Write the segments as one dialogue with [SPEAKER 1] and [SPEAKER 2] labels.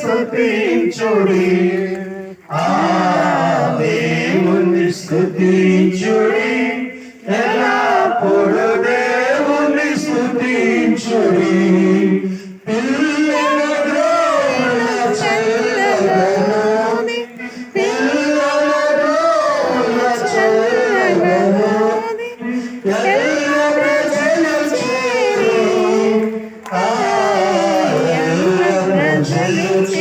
[SPEAKER 1] స్థుతించుడి ఆ దేవుని స్థుతించు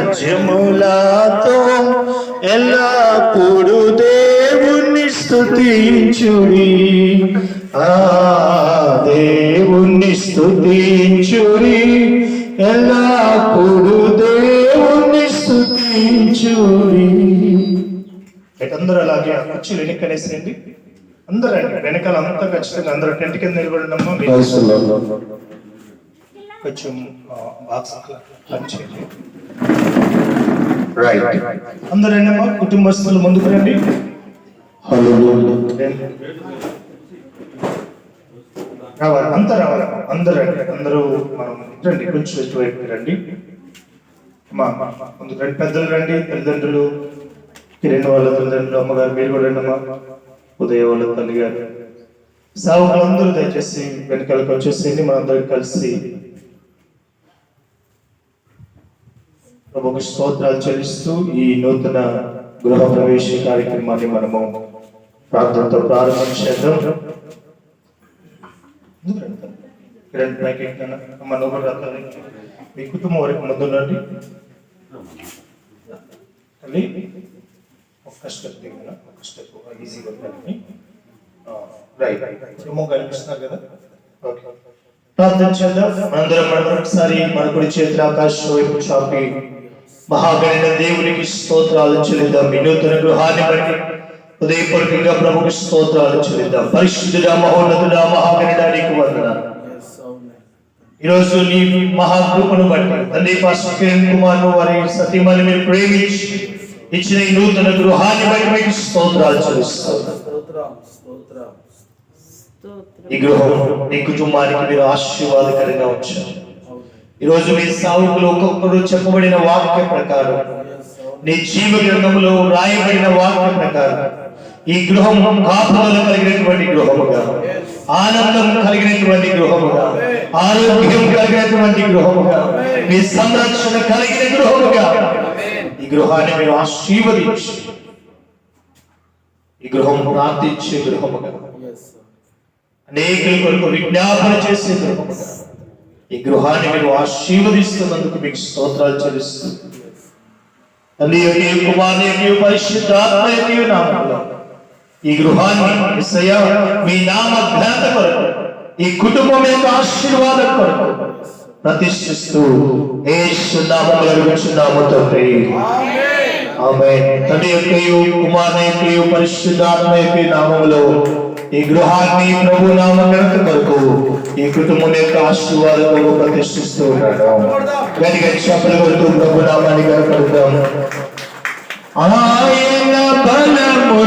[SPEAKER 1] వచ్చములతో ఎల్లప్పుడు దేవుణ్ణి స్తుతించుడి? ఆ దేవుణ్ణి స్తుతించుడి. ఎల్లప్పుడు దేవుణ్ణి స్తుతించుడి? అందరూ అలాగే కుర్చీలు వెనక్కనేసేయండి అందరూ అండి వెనకాల అంతా ఖచ్చితంగా అందరూ టెంట్ కింద నిలబడినమ్మా కొంచెం బాక్స్ లంచ్ చేయండి. అందరూ రండమ్మా కుటుంబస్తులు ముందుకు రండి. రావాలి అంతా రావాలి అందరూ రండి. అందరూ మనం రండి. కొంచెం ఇటువైపు రండి. మా మా మా ముందుకు రండి. పెద్దలు రండి. తల్లిదండ్రులు కిరణ్ వాళ్ళ తల్లిదండ్రులు అమ్మగారు మీరు కూడా రండి అమ్మా ఉదయ వాళ్ళ తల్లి గారు సావులందరూ దయచేసి వెనకాలకు వచ్చేసేయండి. మనందరం కలిసి ప్రభుకు స్తోత్రాలు చెల్లిస్తూ ఈ నూతన గృహ ప్రవేశ కార్యక్రమాన్ని మనము ప్రార్థనతో ప్రారంభం చేద్దాం. మీ కుటుంబం వరకు ముందుండండి తల్లి ఒక్క స్టెప్ దిగిన ఒక స్టెప్ ఈజీగా ఉంటుంది రైట్ కుటుంబం కనిపిస్తున్నారు కదా. ఓకే. ప్రార్థన చేద్దాం. అందరం మరొకసారి ఒకసారి మన కుడి చేతుల ఆకాశం వైపు చాపి మహాగణిన దేవునికి స్తోత్రాలు చెల్లిద్దాం. ఈ నూతన గృహాన్ని బట్టి ఉదయపూర్వకంగా ప్రభుకి స్తోత్రాలు చెల్లిద్దాం. పరిశుద్ధుడా మహోన్నతుడా మహాగణిడానికి వందనాలు. ఈరోజు నీ మహాకృపను బట్టి తండ్రి పాస్టర్ కిరణ్ కుమార్ వారి సతీమణి మీరు ప్రేమించి ఇచ్చిన ఈ నూతన గృహాన్ని బట్టి మీకు స్తోత్రాలు చెల్లిస్తాం. ఈ గృహం నీ కుటుంబానికి మీరు ఆశీర్వాదకరంగా వచ్చారు ఈ రోజు మీ సావుకులు ఒక్కొక్కరు చెప్పబడిన వాక్య ప్రకారం నీ జీవ గ్రంథంలో రాయబడిన వాక్య ప్రకారం ఈ గృహం కాపుదల కలిగినటువంటి గృహముగా ఆనందం కలిగినటువంటి గృహముగా ఆరోగ్యం కలిగినటువంటి గృహముగా మీ సంరక్షణ కలిగిన గృహముగా ఈ గృహాన్ని మేము ఆశీర్వదించి ఈ గృహం ప్రార్థించే గృహముగా అనేకుల కొరకు విజ్ఞాపన చేసే గృహముగా ఈ గృహాన్ని మీరు ఆశీర్వదిస్తున్నందుకు మీకు స్తోత్రాలు చెల్లిస్తూ. తల్లి యొక్క ఈ కుమారుని యొక్క పరిశుద్ధాత్మ యొక్క ఈ నామములో ఈ గృహాన్ని మీ నామ ఘనత కొరకు ఈ కుటుంబం యొక్క ఆశీర్వాదం కొరకు ప్రతిష్ఠిస్తూ యేసు నామములో అడుగుచున్నాము తండ్రి. ఆమె తండ్రి యొక్క కుమారుని యొక్క ఈ పరిశుద్ధాత్మ యొక్క ఈ గృహాన్ని ప్రభు నామ ఘనత కొరకు ఈ కుటుంబం యొక్క ఆశీర్వాదం ప్రతిష్ఠిస్తూ ఉంటాడు గట్టిగా చెప్పలు కొడుతూ ప్రభు నామాన్ని కనపడతాము ఆయన